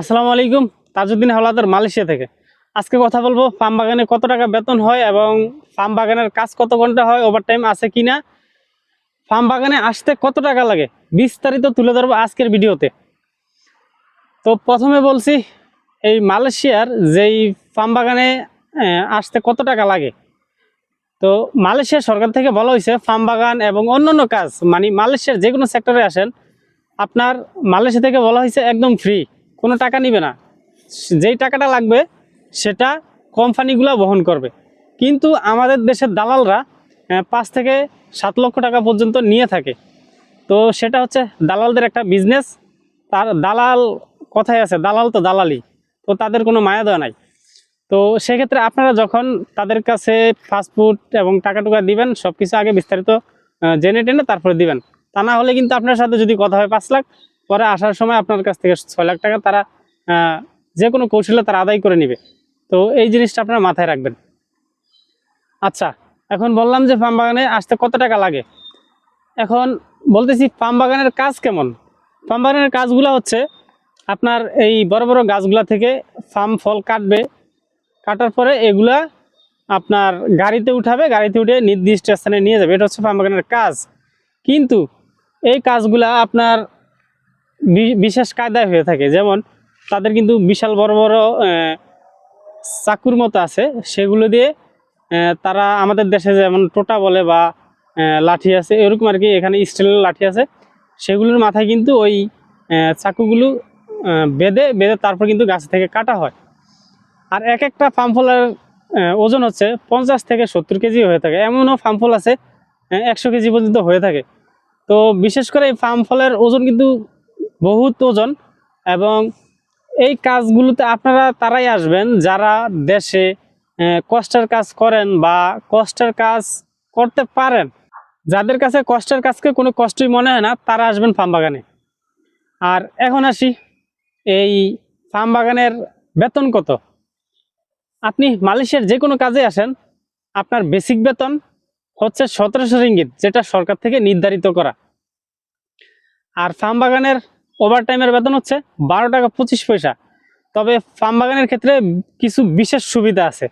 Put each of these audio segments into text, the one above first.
আসসালামু আলাইকুম, তাজউদ্দিন হাওলাদার মালয়েশিয়া থেকে। আজকে কথা বলব ফার্ম বাগানে কত টাকা বেতন হয় এবং ফার্ম বাগানের কাজ কত ঘণ্টা হয় ওভারটাইম আছে কিনা। ফার্ম বাগানে আসতে কত টাকা লাগে, বিস্তারিত তুলে ধরবো আজকের ভিডিওতে। তো প্রথমে বলছি, এই মালয়েশিয়ার যেই ফার্ম বাগানে আসতে কত টাকা লাগে? তো মালয়েশিয়া সরকার থেকে বলা হয়েছে, ফার্ম বাগান এবং অন্যান্য কাজ মানে মালয়েশিয়ার যে কোনো সেক্টরে আসেন, আপনার মালয়েশিয়া থেকে বলা হয়েছে একদম ফ্রি কোনো টাকা নিবে না। যেই টাকাটা লাগবে, সেটা কোম্পানিগুলো বহন করবে। কিন্তু আমাদের দেশের দালালরা পাঁচ থেকে সাত লক্ষ টাকা পর্যন্ত নিয়ে থাকে। তো সেটা হচ্ছে দালালদের একটা বিজনেস তার দালাল কথাই আছে, দালাল তো দালালি। তো তাদের কোনো মায়া দেওয়া নাই। তো সেক্ষেত্রে আপনারা যখন তাদের কাছে ফাস্টফুড এবং টাকা টুকা দিবেন সব কিছু আগে বিস্তারিত জেনে টেনে তারপরে দিবেন। তা না হলে কিন্তু আপনার সাথে যদি কথা হয় পাঁচ লাখ পরে আসার সময় আপনার কাছ থেকে ছয় লাখ টাকা তারা যে কোনো কৌশলে তারা আদায় করে নেবে। তো এই জিনিসটা আপনারা মাথায় রাখবেন। আচ্ছা এখন বললাম যে ফার্ম বাগানে আসতে কত টাকা লাগে? এখন বলতেছি ফার্ম বাগানের কাজ কেমন? ফার্ম বাগানের কাজগুলো হচ্ছে আপনার এই বড় বড় গাছগুলা থেকে ফার্ম ফল কাটবে। কাটার পরে এগুলা আপনার গাড়িতে উঠাবে, গাড়িতে উঠে নির্দিষ্ট স্থানে নিয়ে যাবে। এটা হচ্ছে ফার্ম বাগানের কাজ। কিন্তু এই কাজগুলা আপনার বিশেষ কায়দায় হয়ে থাকে। যেমন তাদের কিন্তু বিশাল বড় বড় চাকুর মতো আছে। সেগুলো দিয়ে তারা আমাদের দেশে যেমন টোটা বলে বা লাঠি আছে, এরকম আর কি এখানে স্টিলের লাঠি আছে। সেগুলোর মাথায় কিন্তু ওই চাকুগুলো বেঁধে বেঁধে তারপর কিন্তু গাছ থেকে কাটা হয়। আর এক একটা ফার্ম ফলের ওজন হচ্ছে পঞ্চাশ থেকে সত্তর কেজি হয়ে থাকে। এমনও ফার্ম ফল আছে একশো কেজি পর্যন্ত হয়ে থাকে। তো বিশেষ করে এই ফার্ম ফলের ওজন কিন্তু বহুত ওজন এবং এই কাজগুলোতে আপনারা তারাই আসবেন, যারা দেশে কষ্টের কাজ করেন বা কষ্টের কাজ করতে পারেন। যাদের কাছে কষ্টের কাজকে কোনো কষ্টই মনে হয় না, তারা আসবেন ফার্ম বাগানে। আর এখন আসি, এই ফার্ম বাগানের বেতন কত? আপনি মালয়েশিয়ার যে কোনো কাজে আসেন, আপনার বেসিক বেতন হচ্ছে সতেরোশো রিঙ্গিত, যেটা সরকার থেকে নির্ধারিত করা। আর ফার্ম বাগানের ওভারটাইমের বেতন হচ্ছে বারো টাকা পঁচিশ পয়সা। তবে ফার্ম বাগানের ক্ষেত্রে কিছু বিশেষ সুবিধা আছে।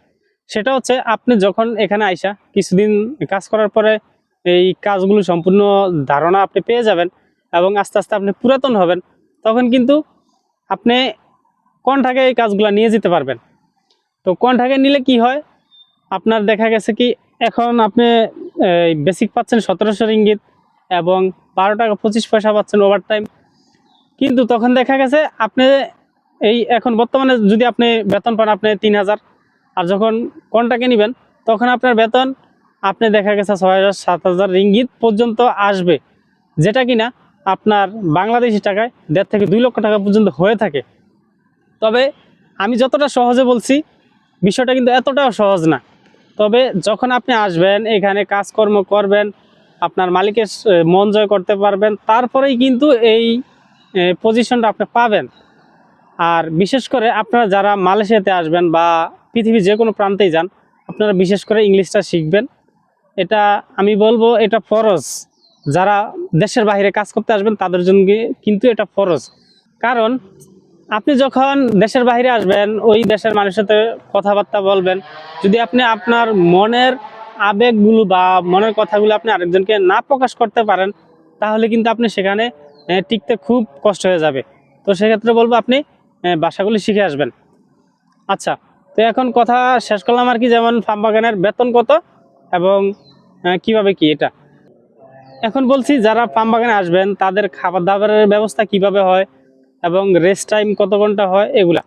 সেটা হচ্ছে আপনি যখন এখানে আইসা কিছুদিন কাজ করার পরে এই কাজগুলো সম্পূর্ণ ধারণা আপনি পেয়ে যাবেন এবং আস্তে আস্তে আপনি পুরাতন হবেন, তখন কিন্তু আপনি কন্ঠাকে এই কাজগুলো নিয়ে যেতে পারবেন। তো কন্ঠাকে নিলে কি হয়? আপনার দেখা গেছে কি, এখন আপনি বেসিক পাচ্ছেন সতেরোশো রিঙ্গিত এবং বারো টাকা পঁচিশ পয়সা পাচ্ছেন ওভার টাইম কিন্তু তখন দেখা গেছে আপনি এই এখন বর্তমানে যদি আপনি বেতন পান আপনি তিন হাজার, আর যখন কন্টাকে নেবেন, তখন আপনার বেতন, আপনি দেখা গেছে ছয় হাজার, সাত হাজার রিঙ্গিত পর্যন্ত আসবে। যেটা কিনা আপনার বাংলাদেশি টাকায় দেড় থেকে দুই লক্ষ টাকা পর্যন্ত হয়ে থাকে। তবে আমি যতটা সহজে বলছি, বিষয়টা কিন্তু এতটাও সহজ না। তবে যখন আপনি আসবেন, এখানে কাজকর্ম করবেন, আপনার মালিকের মন জয় করতে পারবেন, তারপরেই কিন্তু এই পজিশনটা আপনি পাবেন। আর বিশেষ করে আপনারা যারা মালয়েশিয়াতে আসবেন বা পৃথিবীর যে কোনো প্রান্তেই যান, আপনারা বিশেষ করে ইংলিশটা শিখবেন। এটা আমি বলব, এটা ফরজ। যারা দেশের বাইরে কাজ করতে আসবেন, তাদের জন্য কিন্তু এটা ফরজ। কারণ আপনি যখন দেশের বাইরে আসবেন, ওই দেশের মানুষের সাথে কথাবার্তা বলবেন, যদি আপনি আপনার মনের আবেগগুলো বা মনের কথাগুলো আপনি আরেকজনকে না প্রকাশ করতে পারেন, তাহলে কিন্তু আপনি সেখানে টিকতে খুব কষ্ট হয়ে যাবে। তো সেক্ষেত্রে বলব আপনি বাসাগুলি শিখে আসবেন। আচ্ছা তো এখন কথা শেষ করলাম আর কি, যেমন ফার্ম বাগানের বেতন কত এবং কীভাবে কি এটা? এখন বলছি, যারা ফার্ম বাগানে আসবেন, তাদের খাবার দাবারের ব্যবস্থা কীভাবে হয় এবং রেস্ট টাইম কত ঘণ্টা হয়, এগুলা।